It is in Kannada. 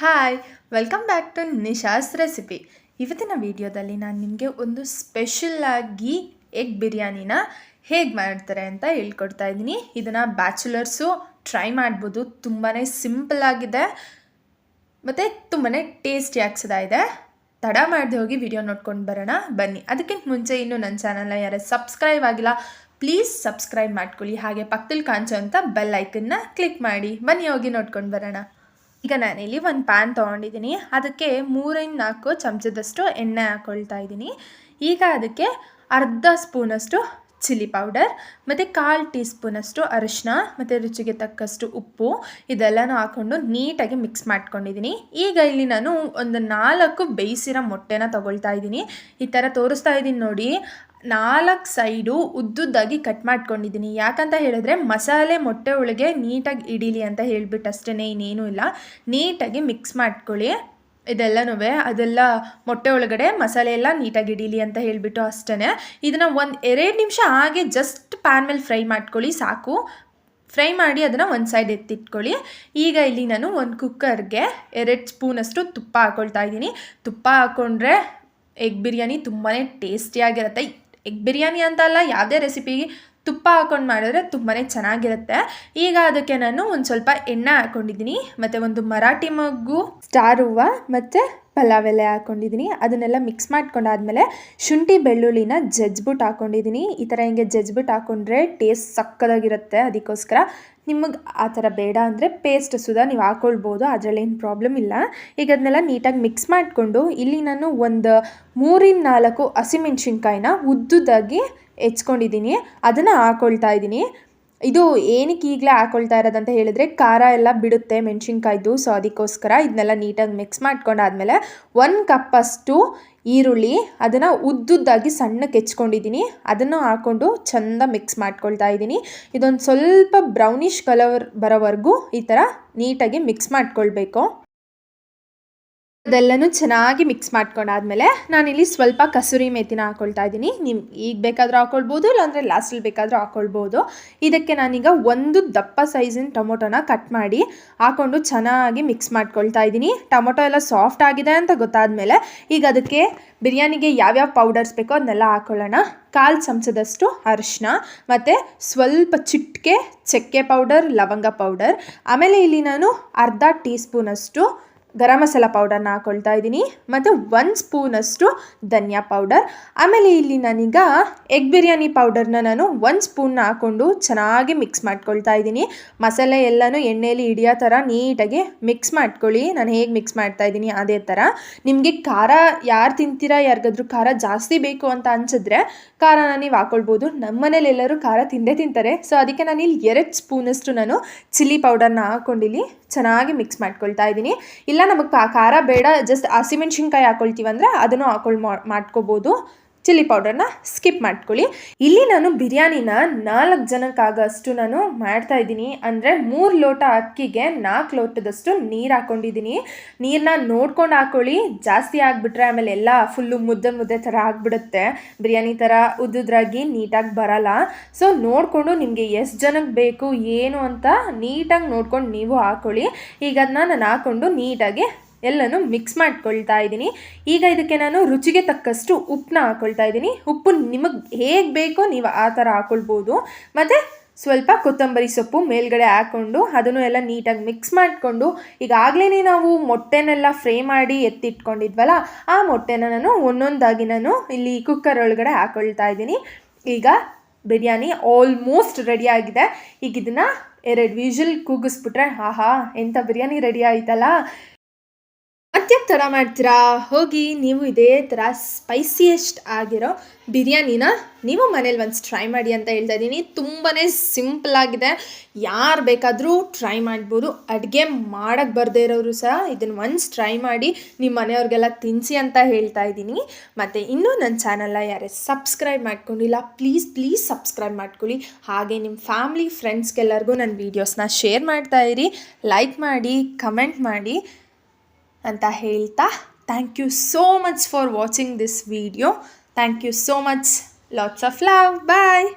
Hi welcome back to Nisha's recipe ಇವತ್ತಿನ ವಿಡಿಯೋದಲ್ಲಿ ನಾನು ನಿಮಗೆ ಒಂದು ಸ್ಪೆಷಲ್ಲಾಗಿ ಎಗ್ ಬಿರಿಯಾನಿನ ಹೇಗೆ ಮಾಡ್ತಾರೆ ಅಂತ ಹೇಳ್ಕೊಡ್ತಾ ಇದ್ದೀನಿ. ಇದನ್ನು ಬ್ಯಾಚುಲರ್ಸು ಟ್ರೈ ಮಾಡ್ಬೋದು. ತುಂಬಾ ಸಿಂಪಲ್ ಆಗಿದೆ. ಮತ್ತು ತುಂಬಾ ಟೇಸ್ಟಿ ಆಗ್ಸದಾ ಇದೆ. ತಡ ಮಾಡದೆ ಹೋಗಿ ವಿಡಿಯೋ ನೋಡ್ಕೊಂಡು ಬರೋಣ. ಬನ್ನಿ. ಅದಕ್ಕಿಂತ ಮುಂಚೆ ಇನ್ನೂ ನನ್ನ ಚಾನಲ್ನ ಯಾರು ಸಬ್ಸ್ಕ್ರೈಬ್ ಆಗಿಲ್ಲ ಪ್ಲೀಸ್ ಸಬ್ಸ್ಕ್ರೈಬ್ ಮಾಡ್ಕೊಳ್ಳಿ. ಹಾಗೆ ಪಕ್ಕದಲ್ಲಿ ಕಾಣಿಸೋ ಅಂತ ಬೆಲ್ ಐಕನ್ನ ಕ್ಲಿಕ್ ಮಾಡಿ. ಬನ್ನಿ ಹೋಗಿ ನೋಡ್ಕೊಂಡು ಬರೋಣ. ಈಗ ನಾನಿಲ್ಲಿ ಒಂದು ಪ್ಯಾನ್ ತೊಗೊಂಡಿದ್ದೀನಿ ಅದಕ್ಕೆ ಮೂರಿಂದ ನಾಲ್ಕು ಚಮಚದಷ್ಟು ಎಣ್ಣೆ ಹಾಕ್ಕೊಳ್ತಾ ಇದ್ದೀನಿ ಈಗ ಅದಕ್ಕೆ ಅರ್ಧ ಸ್ಪೂನಷ್ಟು ಚಿಲ್ಲಿ ಪೌಡರ್, ಮತ್ತು ಕಾಲು ಟೀ ಸ್ಪೂನಷ್ಟು ಅರಿಶಿನ ಮತ್ತು ರುಚಿಗೆ ತಕ್ಕಷ್ಟು ಉಪ್ಪು, ಇದೆಲ್ಲನೂ ಹಾಕ್ಕೊಂಡು ನೀಟಾಗಿ ಮಿಕ್ಸ್ ಮಾಡ್ಕೊಂಡಿದ್ದೀನಿ ಈಗ ಇಲ್ಲಿ ನಾನು ಒಂದು ನಾಲ್ಕು ಬೇಯಿಸಿರೋ ಮೊಟ್ಟೆನ ತೊಗೊಳ್ತಾ ಇದ್ದೀನಿ ಈ ಥರ ತೋರಿಸ್ತಾ ಇದ್ದೀನಿ ನೋಡಿ. ನಾಲ್ಕು ಸೈಡು ಉದ್ದುದ್ದಾಗಿ ಕಟ್ ಮಾಡ್ಕೊಂಡಿದ್ದೀನಿ. ಯಾಕಂತ ಹೇಳಿದ್ರೆ ಮಸಾಲೆ ಮೊಟ್ಟೆ ಒಳಗೆ ನೀಟಾಗಿ ಇಡೀಲಿ ಅಂತ ಹೇಳಿಬಿಟ್ಟು ಅಷ್ಟೇ ಇನ್ನೇನೂ ಇಲ್ಲ. ನೀಟಾಗಿ ಮಿಕ್ಸ್ ಮಾಡ್ಕೊಳ್ಳಿ. ಇದೆಲ್ಲನೂ ಅದೆಲ್ಲ ಮೊಟ್ಟೆ ಒಳಗಡೆ ಮಸಾಲೆ ಎಲ್ಲ ನೀಟಾಗಿ ಇಡೀಲಿ ಅಂತ ಹೇಳಿಬಿಟ್ಟು ಅಷ್ಟೇ ಇದನ್ನು ಒಂದು ಎರಡು ನಿಮಿಷ ಹಾಗೆ ಜಸ್ಟ್ ಪ್ಯಾನ್ ಮೇಲೆ ಫ್ರೈ ಮಾಡ್ಕೊಳ್ಳಿ, ಸಾಕು. ಫ್ರೈ ಮಾಡಿ ಅದನ್ನು ಒಂದು ಸೈಡ್ ಎತ್ತಿಟ್ಕೊಳ್ಳಿ. ಈಗ ಇಲ್ಲಿ ನಾನು ಒಂದು ಕುಕ್ಕರ್ಗೆ ಎರಡು ಸ್ಪೂನಷ್ಟು ತುಪ್ಪ ಹಾಕ್ಕೊಳ್ತಾ ಇದ್ದೀನಿ. ತುಪ್ಪ ಹಾಕ್ಕೊಂಡ್ರೆ ಎಗ್ ಬಿರಿಯಾನಿ ತುಂಬಾ ಟೇಸ್ಟಿಯಾಗಿರುತ್ತೆ ಎಗ್ ಬಿರಿಯಾನಿ ಅಂತ ಅಲ್ಲ, ಯಾವುದೇ ರೆಸಿಪಿಗೆ ತುಪ್ಪ ಹಾಕೊಂಡು ಮಾಡಿದ್ರೆ ತುಂಬಾ ಚೆನ್ನಾಗಿರುತ್ತೆ. ಈಗ ಅದಕ್ಕೆ ನಾನು ಒಂದು ಸ್ವಲ್ಪ ಎಣ್ಣೆ ಹಾಕ್ಕೊಂಡಿದ್ದೀನಿ ಮತ್ತು ಒಂದು ಮರಾಠಿ ಮಗ್ಗು, ಸ್ಟಾರ್ ಹೂವು, ಮತ್ತು ಪಲಾವ್ ಎಲೆ ಹಾಕ್ಕೊಂಡಿದ್ದೀನಿ ಅದನ್ನೆಲ್ಲ ಮಿಕ್ಸ್ ಮಾಡ್ಕೊಂಡಾದ್ಮೇಲೆ ಶುಂಠಿ, ಬೆಳ್ಳುಳ್ಳಿನ ಜಜ್ಬಿಟ್ಟು ಹಾಕ್ಕೊಂಡಿದ್ದೀನಿ ಈ ಥರ ಹಿಂಗೆ ಜಜ್ಬಿಟ್ಟು ಹಾಕ್ಕೊಂಡ್ರೆ ಟೇಸ್ಟ್ ಸಕ್ಕದಾಗಿರುತ್ತೆ ಅದಕ್ಕೋಸ್ಕರ. ನಿಮಗೆ ಆ ಥರ ಬೇಡ ಅಂದರೆ ಪೇಸ್ಟ್ ಸುಧಾ ನೀವು ಹಾಕ್ಕೊಳ್ಬೋದು ಅದರಲ್ಲಿ ಏನು ಪ್ರಾಬ್ಲಮ್ ಇಲ್ಲ. ಈಗ ಅದನ್ನೆಲ್ಲ ನೀಟಾಗಿ ಮಿಕ್ಸ್ ಮಾಡಿಕೊಂಡು ಇಲ್ಲಿ ನಾನು ಒಂದು ಮೂರಿಂದ ನಾಲ್ಕು ಹಸಿಮೆಣ್ಸಿನ್ಕಾಯಿನ ಉದ್ದುದಾಗಿ ಹೆಚ್ಕೊಂಡಿದ್ದೀನಿ ಅದನ್ನು ಹಾಕ್ಕೊಳ್ತಾ ಇದ್ದೀನಿ ಇದು ಏನಕ್ಕೆ ಈಗಲೇ ಹಾಕೊಳ್ತಾ ಇರೋದಂತ ಹೇಳಿದ್ರೆ, ಖಾರ ಎಲ್ಲ ಬಿಡುತ್ತೆ, ಮೆಣಸಿನ್ಕಾಯ್ದು, ಸೊ ಅದಕ್ಕೋಸ್ಕರ ಇದನ್ನೆಲ್ಲ ನೀಟಾಗಿ ಮಿಕ್ಸ್ ಮಾಡ್ಕೊಂಡಾದ್ಮೇಲೆ ಒಂದು ಕಪ್ಪಷ್ಟು ಈರುಳ್ಳಿ, ಅದನ್ನು ಉದ್ದುದ್ದಾಗಿ ಸಣ್ಣಕ್ಕೆ ಹೆಚ್ಕೊಂಡಿದ್ದೀನಿ ಅದನ್ನು ಹಾಕ್ಕೊಂಡು ಚೆಂದ ಮಿಕ್ಸ್ ಮಾಡ್ಕೊಳ್ತಾ ಇದ್ದೀನಿ. ಇದೊಂದು ಸ್ವಲ್ಪ ಬ್ರೌನಿಷ್ ಕಲರ್ ಬರೋವರೆಗೂ ಈ ಥರ ನೀಟಾಗಿ ಮಿಕ್ಸ್ ಮಾಡ್ಕೊಳ್ಬೇಕು. ಅದೆಲ್ಲನೂ ಚೆನ್ನಾಗಿ ಮಿಕ್ಸ್ ಮಾಡ್ಕೊಂಡಾದ್ಮೇಲೆ ನಾನಿಲ್ಲಿ ಸ್ವಲ್ಪ ಕಸೂರಿ ಮೇಥಿನ ಹಾಕೊಳ್ತಾ ಇದ್ದೀನಿ. ನಿಮ್ಮ ಈಗ ಬೇಕಾದರೂ ಹಾಕೊಳ್ಬೋದು, ಇಲ್ಲಾಂದರೆ ಲಾಸ್ಟಲ್ಲಿ ಬೇಕಾದರೂ ಹಾಕೊಳ್ಬೋದು. ಇದಕ್ಕೆ ನಾನೀಗ ಒಂದು ದಪ್ಪ ಸೈಜಿನ ಟೊಮೊಟೊನ ಕಟ್ ಮಾಡಿ ಹಾಕೊಂಡು ಚೆನ್ನಾಗಿ ಮಿಕ್ಸ್ ಮಾಡ್ಕೊಳ್ತಾ ಇದ್ದೀನಿ. ಟೊಮೊಟೊ ಎಲ್ಲ ಸಾಫ್ಟ್ ಆಗಿದೆ ಅಂತ ಗೊತ್ತಾದಮೇಲೆ ಈಗ ಅದಕ್ಕೆ ಬಿರಿಯಾನಿಗೆ ಯಾವ್ಯಾವ ಪೌಡರ್ಸ್ ಬೇಕೋ ಅದನ್ನೆಲ್ಲ ಹಾಕೊಳ್ಳೋಣ. ಕಾಲು ಚಮಚದಷ್ಟು ಅರಿಶಿನ ಮತ್ತು ಸ್ವಲ್ಪ ಚಿಟ್ಕೆ, ಚಕ್ಕೆ ಪೌಡರ್ ಲವಂಗ ಪೌಡರ್ ಆಮೇಲೆ ಇಲ್ಲಿ ನಾನು ಅರ್ಧ ಟೀ ಸ್ಪೂನಷ್ಟು ಗರಂ ಮಸಾಲ ಪೌಡರ್ನ ಹಾಕ್ಕೊಳ್ತಾ ಇದ್ದೀನಿ. ಮತ್ತು ಒಂದು ಸ್ಪೂನಷ್ಟು ಧನಿಯಾ ಪೌಡರ್ ಆಮೇಲೆ ಇಲ್ಲಿ ನಾನೀಗ ಎಗ್ ಬಿರಿಯಾನಿ ಪೌಡರ್ನ ನಾನು ಒಂದು ಸ್ಪೂನ್ನ ಹಾಕ್ಕೊಂಡು ಚೆನ್ನಾಗಿ ಮಿಕ್ಸ್ ಮಾಡ್ಕೊಳ್ತಾ ಇದ್ದೀನಿ. ಮಸಾಲೆ ಎಲ್ಲನೂ ಎಣ್ಣೆಯಲ್ಲಿ ಹಿಡಿಯೋ ಥರ ನೀಟಾಗಿ ಮಿಕ್ಸ್ ಮಾಡ್ಕೊಳ್ಳಿ. ನಾನು ಹೇಗೆ ಮಿಕ್ಸ್ ಮಾಡ್ತಾ ಇದ್ದೀನಿ ಅದೇ ಥರ. ನಿಮಗೆ ಖಾರ ಯಾರು ತಿಂತೀರಾ, ಯಾರಿಗಾದ್ರೂ ಖಾರ ಜಾಸ್ತಿ ಬೇಕು ಅಂತ ಅನ್ಸಿದ್ರೆ ಖಾರನ ನೀವು ಹಾಕ್ಕೊಳ್ಬೋದು ನಮ್ಮ ಮನೇಲಿ ಎಲ್ಲರೂ ಖಾರ ತಿಂದೇ ತಿಂತಾರೆ. ಸೊ ಅದಕ್ಕೆ ನಾನು ಇಲ್ಲಿ ಎರಡು ಸ್ಪೂನಷ್ಟು ನಾನು ಚಿಲ್ಲಿ ಪೌಡರ್ನ ಹಾಕ್ಕೊಂಡಿಲ್ಲಿ ಚೆನ್ನಾಗಿ ಮಿಕ್ಸ್ ಮಾಡ್ಕೊಳ್ತಾ ಇದ್ದೀನಿ. ಇಲ್ಲ ನಮಗೆ ಖಾರ ಬೇಡ ಜಸ್ಟ್ ಹಸಿಮೆಣ್ಸಿನ್ಕಾಯಿ ಹಾಕೊಳ್ತೀವಂದ್ರೆ ಅದನ್ನು ಹಾಕೊಳ್ ಮಾಡ್ಕೋಬೋದು. ಚಿಲ್ಲಿ ಪೌಡರ್ನ ಸ್ಕಿಪ್ ಮಾಡ್ಕೊಳ್ಳಿ. ಇಲ್ಲಿ ನಾನು ಬಿರಿಯಾನಿನ ನಾಲ್ಕು ಜನಕ್ಕಾಗಷ್ಟು ನಾನು ಮಾಡ್ತಾ ಇದ್ದೀನಿ. ಅಂದರೆ ಮೂರು ಲೋಟ ಅಕ್ಕಿಗೆ ನಾಲ್ಕು ಲೋಟದಷ್ಟು ನೀರು ಹಾಕ್ಕೊಂಡಿದ್ದೀನಿ ನೀರನ್ನ ನೋಡ್ಕೊಂಡು ಹಾಕ್ಕೊಳ್ಳಿ ಜಾಸ್ತಿ ಆಗಿಬಿಟ್ರೆ ಆಮೇಲೆ ಎಲ್ಲ ಫುಲ್ಲು ಮುದ್ದೆ ಮುದ್ದೆ ಥರ ಆಗಿಬಿಡುತ್ತೆ. ಬಿರಿಯಾನಿ ಥರ ಉದ್ದುದ್ರಾಗಿ ನೀಟಾಗಿ ಬರಲ್ಲ. ಸೊ ನೋಡಿಕೊಂಡು ನಿಮಗೆ ಎಷ್ಟು ಜನಕ್ಕೆ ಬೇಕು, ಏನು ಅಂತ ನೀಟಾಗಿ ನೋಡ್ಕೊಂಡು ನೀವು ಹಾಕ್ಕೊಳ್ಳಿ ಈಗ ಅದನ್ನ ನಾನು ಹಾಕ್ಕೊಂಡು ನೀಟಾಗಿ ಎಲ್ಲನೂ ಮಿಕ್ಸ್ ಮಾಡ್ಕೊಳ್ತಾ ಇದ್ದೀನಿ. ಈಗ ಇದಕ್ಕೆ ನಾನು ರುಚಿಗೆ ತಕ್ಕಷ್ಟು ಉಪ್ಪನ್ನ ಹಾಕ್ಕೊಳ್ತಾ ಇದ್ದೀನಿ. ಉಪ್ಪು ನಿಮಗೆ ಹೇಗೆ ಬೇಕೋ ನೀವು ಆ ಥರ ಹಾಕ್ಕೊಳ್ಬೋದು ಮತ್ತು ಸ್ವಲ್ಪ ಕೊತ್ತಂಬರಿ ಸೊಪ್ಪು ಮೇಲ್ಗಡೆ ಹಾಕ್ಕೊಂಡು ಅದನ್ನು ಎಲ್ಲ ನೀಟಾಗಿ ಮಿಕ್ಸ್ ಮಾಡಿಕೊಂಡು ಈಗಾಗಲೇ ನಾವು ಮೊಟ್ಟೆನೆಲ್ಲ ಫ್ರೈ ಮಾಡಿ ಎತ್ತಿಟ್ಕೊಂಡಿದ್ವಲ್ಲ, ಆ ಮೊಟ್ಟೆನ ನಾನು ಒಂದೊಂದಾಗಿ ನಾನು ಇಲ್ಲಿ ಕುಕ್ಕರ್ ಒಳಗಡೆ ಹಾಕ್ಕೊಳ್ತಾ ಇದ್ದೀನಿ. ಈಗ ಬಿರಿಯಾನಿ ಆಲ್ಮೋಸ್ಟ್ ರೆಡಿ ಆಗಿದೆ. ಈಗ ಇದನ್ನು ಎರಡು ವಿಷಲ್ ಕೂಗಿಸ್ಬಿಟ್ರೆ, ಆಹಾ, ಎಂಥ ಬಿರಿಯಾನಿ ರೆಡಿ ಆಯ್ತಲ್ಲ? ಮತ್ತೆ ಥರ ಮಾಡ್ತೀರಾ? ಹೋಗಿ ನೀವು ಇದೇ ಥರ ಸ್ಪೈಸಿಯೆಸ್ಟ್ ಆಗಿರೋ ಬಿರಿಯಾನಿನ ನೀವು ಮನೇಲಿ ಒಂದು ಟ್ರೈ ಮಾಡಿ ಅಂತ ಹೇಳ್ತಾ ಇದ್ದೀನಿ. ತುಂಬಾ ಸಿಂಪಲ್ ಆಗಿದೆ. ಯಾರು ಬೇಕಾದರೂ ಟ್ರೈ ಮಾಡ್ಬೋದು. ಅಡುಗೆ ಮಾಡೋಕ್ಕೆ ಬರದೇ ಇರೋರು ಸಹ ಇದನ್ನು ಒನ್ಸ್ ಟ್ರೈ ಮಾಡಿ ನಿಮ್ಮ ಮನೆಯವ್ರಿಗೆಲ್ಲ ತಿನ್ನಿಸಿ ಅಂತ ಹೇಳ್ತಾ ಇದ್ದೀನಿ. ಮತ್ತು ಇನ್ನೂ ನನ್ನ ಚಾನಲ್ನ ಯಾರೇ ಸಬ್ಸ್ಕ್ರೈಬ್ ಮಾಡ್ಕೊಂಡಿಲ್ಲ ಪ್ಲೀಸ್ ಪ್ಲೀಸ್ ಸಬ್ಸ್ಕ್ರೈಬ್ ಮಾಡ್ಕೊಳ್ಳಿ. ಹಾಗೆ ನಿಮ್ಮ ಫ್ಯಾಮ್ಲಿ ಫ್ರೆಂಡ್ಸ್ಗೆಲ್ಲರಿಗೂ ನನ್ನ ವೀಡಿಯೋಸ್ನ ಶೇರ್ ಮಾಡ್ತಾ ಇರಿ. ಲೈಕ್ ಮಾಡಿ ಕಮೆಂಟ್ ಮಾಡಿ. ಅಂತ ಹೇಳ್ತಾ thank you so much for watching this video thank you so much lots of love bye